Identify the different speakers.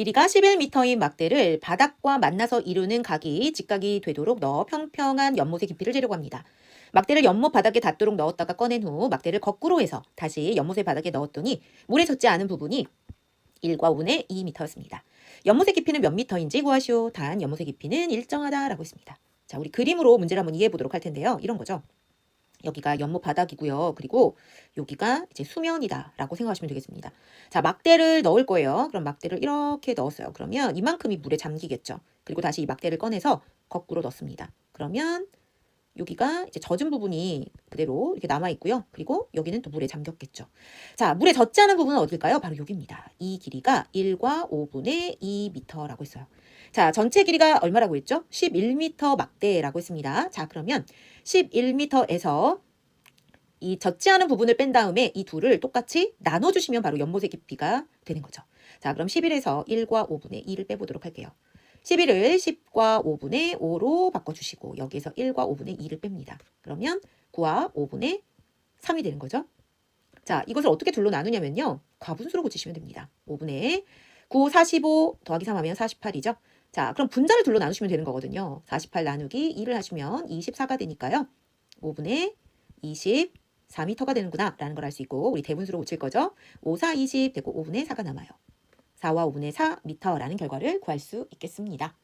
Speaker 1: 길이가 11m인 막대를 바닥과 만나서 이루는 각이 직각이 되도록 넣어 평평한 연못의 깊이를 재려고 합니다. 막대를 연못 바닥에 닿도록 넣었다가 꺼낸 후 막대를 거꾸로 해서 다시 연못의 바닥에 넣었더니 물에 젖지 않은 부분이 1과 5분의 2m였습니다. 연못의 깊이는 몇 미터인지 구하시오. 단 연못의 깊이는 일정하다라고 했습니다. 자, 우리 그림으로 문제를 한번 이해해 보도록 할 텐데요. 이런 거죠. 여기가 연못 바닥이고요. 그리고 여기가 이제 수면이다라고 생각하시면 되겠습니다. 자, 막대를 넣을 거예요. 그럼 막대를 이렇게 넣었어요. 그러면 이만큼이 물에 잠기겠죠. 그리고 다시 이 막대를 꺼내서 거꾸로 넣습니다. 그러면 여기가 이제 젖은 부분이 그대로 이렇게 남아 있고요. 그리고 여기는 또 물에 잠겼겠죠. 자, 물에 젖지 않은 부분은 어딜까요? 바로 여기입니다. 이 길이가 1과 5분의 2m라고 했어요. 자, 전체 길이가 얼마라고 했죠? 11m 막대라고 했습니다. 자, 그러면 11m에서 이 젖지 않은 부분을 뺀 다음에 이 둘을 똑같이 나눠주시면 바로 연못의 깊이가 되는 거죠. 자, 그럼 11에서 1과 5분의 2를 빼보도록 할게요. 11을 10과 5분의 5로 바꿔주시고 여기에서 1과 5분의 2를 뺍니다. 그러면 9와 5분의 3이 되는 거죠. 자, 이것을 어떻게 둘로 나누냐면요. 과분수로 고치시면 됩니다. 5분의 9, 45 더하기 3 하면 48이죠. 자, 그럼 분자를 둘로 나누시면 되는 거거든요. 48 나누기 2를 하시면 24가 되니까요. 5분의 24m가 되는구나 라는 걸 알 수 있고 우리 대분수로 고칠 거죠. 5, 4, 20 되고 5분의 4가 남아요. 4와 5분의 4m라는 결과를 구할 수 있겠습니다.